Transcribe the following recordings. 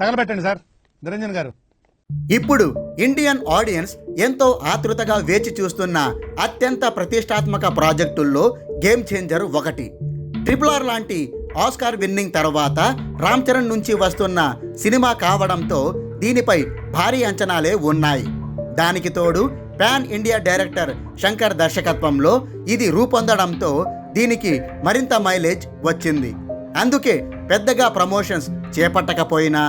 తగలబెట్టండి sir. Niranjan గారు. ఇప్పుడు Indian audience ఎంతో ఆతృతగా వేచి చూస్తున్న అత్యంత ప్రతిష్టాత్మక ప్రాజెక్టుల్లో గేమ్ చేంజర్ ఒకటి. ట్రిపుల్ ఆర్ లాంటి ఆస్కార్ విన్నింగ్ తర్వాత రామ్ చరణ్ నుంచి వస్తున్న సినిమా కావడంతో దీనిపై భారీ అంచనాలే ఉన్నాయి. దానికి తోడు పాన్ ఇండియా డైరెక్టర్ శంకర్ దర్శకత్వంలో ఇది రూపొందడంతో దీనికి మరింత మైలేజ్ వచ్చింది. అందుకే పెద్దగా ప్రమోషన్స్ చేపట్టకపోయినా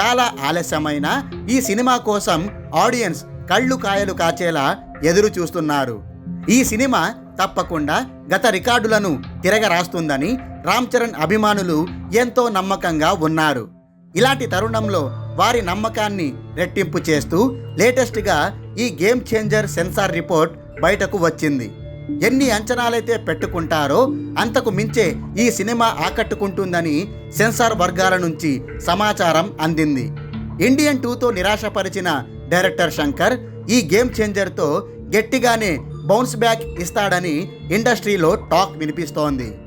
చాలా ఆలస్యమైన ఈ సినిమా కోసం ఆడియన్స్ కళ్ళు కాయలు కాచేలా ఎదురు చూస్తున్నారు. ఈ సినిమా తప్పకుండా గత రికార్డులను తిరగరాస్తుందని రామ్ చరణ్ అభిమానులు ఎంతో నమ్మకంగా ఉన్నారు. ఇలాంటి తరుణంలో వారి నమ్మకాన్ని రెట్టింపు చేస్తూ లేటెస్ట్గా ఈ గేమ్ చేంజర్ సెన్సార్ రిపోర్ట్ బయటకు వచ్చింది. ఎన్ని అంచనాలైతే పెట్టుకుంటారో అంతకు మించే ఈ సినిమా ఆకట్టుకుంటుందని సెన్సార్ వర్గాల నుంచి సమాచారం అందింది. ఇండియన్ టూతో నిరాశపరిచిన డైరెక్టర్ శంకర్ ఈ గేమ్ చేంజర్తో గట్టిగానే బౌన్స్ బ్యాక్ ఇస్తాడని ఇండస్ట్రీలో టాక్ వినిపిస్తోంది.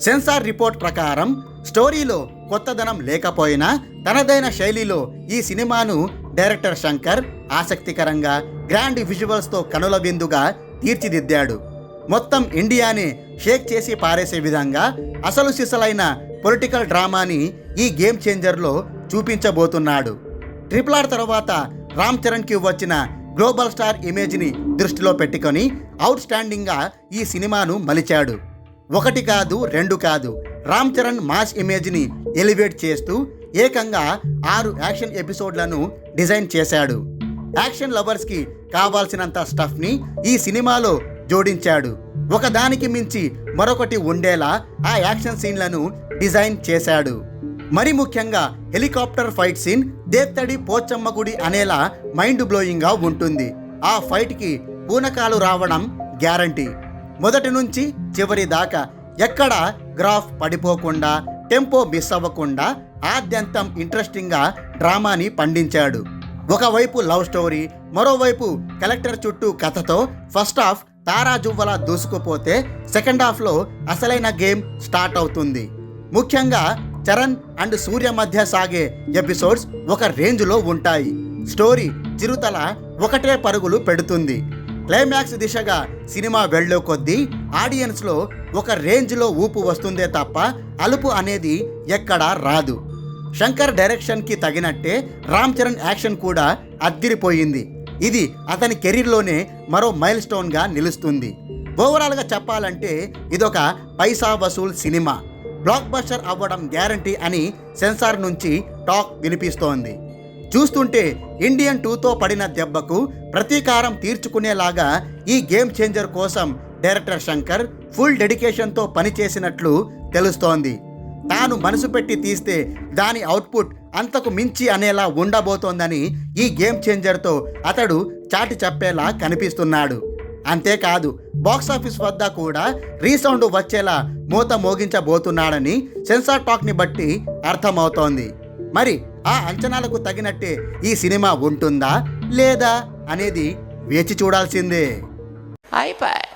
సెన్సార్ రిపోర్ట్ ప్రకారం స్టోరీలో కొత్తదనం లేకపోయినా తనదైన శైలిలో ఈ సినిమాను డైరెక్టర్ శంకర్ ఆసక్తికరంగా గ్రాండ్ విజువల్స్తో కనుల విందుగా తీర్చిదిద్దాడు. మొత్తం ఇండియాని షేక్ చేసి పారేసే విధంగా అసలు సిసలైన పొలిటికల్ డ్రామాని ఈ గేమ్ చేంజర్లో చూపించబోతున్నాడు. ట్రిపుల్ ఆర్ తర్వాత రామ్ చరణ్కి వచ్చిన గ్లోబల్ స్టార్ ఇమేజ్ని దృష్టిలో పెట్టుకొని అవుట్ స్టాండింగ్గా ఈ సినిమాను మలిచాడు. ఒకటి కాదు రెండు కాదు రామ్ చరణ్ మాస్ ఇమేజ్ని ఎలివేట్ చేస్తూ ఏకంగా ఆరు యాక్షన్ ఎపిసోడ్లను డిజైన్ చేశాడు. యాక్షన్ లవర్స్కి కావాల్సినంత స్టఫ్ని ఈ సినిమాలో జోడించాడు. ఒకదానికి మించి మరొకటి ఉండేలా ఆ యాక్షన్ సీన్లను డిజైన్ చేశాడు. మరి ముఖ్యంగా హెలికాప్టర్ ఫైట్ సీన్ దేత్తడి పోచమ్మ గుడి అనేలా మైండ్ బ్లోయింగ్గా ఉంటుంది. ఆ ఫైట్కి పూనకాలు రావడం గ్యారంటీ. మొదటి నుంచి చివరి దాకా ఎక్కడ గ్రాఫ్ పడిపోకుండా టెంపో మిస్ అవ్వకుండా ఆద్యంతం ఇంట్రెస్టింగ్గా డ్రామాని పండించాడు. ఒకవైపు లవ్ స్టోరీ మరోవైపు కలెక్టర్ చుట్టూ కథతో ఫస్ట్ హాఫ్ తారాజువ్వలా దూసుకుపోతే సెకండ్ హాఫ్లో అసలైన గేమ్ స్టార్ట్ అవుతుంది. ముఖ్యంగా చరణ్ అండ్ సూర్య మధ్య సాగే ఎపిసోడ్స్ ఒక రేంజ్లో ఉంటాయి. స్టోరీ చిరుతల ఒకటే పరుగులు పెడుతుంది. క్లైమాక్స్ దిశగా సినిమా వెళ్ళే కొద్దీ ఆడియన్స్లో ఒక రేంజ్లో ఊపు వస్తుందే తప్ప అలుపు అనేది ఎక్కడా రాదు. శంకర్ డైరెక్షన్కి తగినట్టే రామ్ చరణ్ యాక్షన్ కూడా అద్దిరిపోయింది. ఇది అతని కెరీర్లోనే మరో మైల్ స్టోన్గా నిలుస్తుంది. ఓవరాల్గా చెప్పాలంటే ఇదొక పైసా వసూల్ సినిమా. బ్లాక్ బస్టర్ అవ్వడం గ్యారంటీ అని సెన్సార్ నుంచి టాక్ వినిపిస్తోంది. చూస్తుంటే ఇండియన్ టూతో పడిన దెబ్బకు ప్రతీకారం తీర్చుకునేలాగా ఈ గేమ్ చేంజర్ కోసం డైరెక్టర్ శంకర్ ఫుల్ డెడికేషన్తో పనిచేసినట్లు తెలుస్తోంది. తాను మనసు పెట్టి తీస్తే దాని అవుట్పుట్ అంతకు మించి అనేలా ఉండబోతోందని ఈ గేమ్ చేంజర్తో అతడు చాటి చెప్పేలా కనిపిస్తున్నాడు. అంతేకాదు బాక్సాఫీస్ వద్ద కూడా రీసౌండ్ వచ్చేలా మూత మోగించబోతున్నాడని సెన్సార్ టాక్ని బట్టి అర్థమవుతోంది. మరి ఆ అంచనాలకు తగినట్టే ఈ సినిమా ఉంటుందా లేదా అనేది వేచి చూడాల్సిందే. అయిపోయి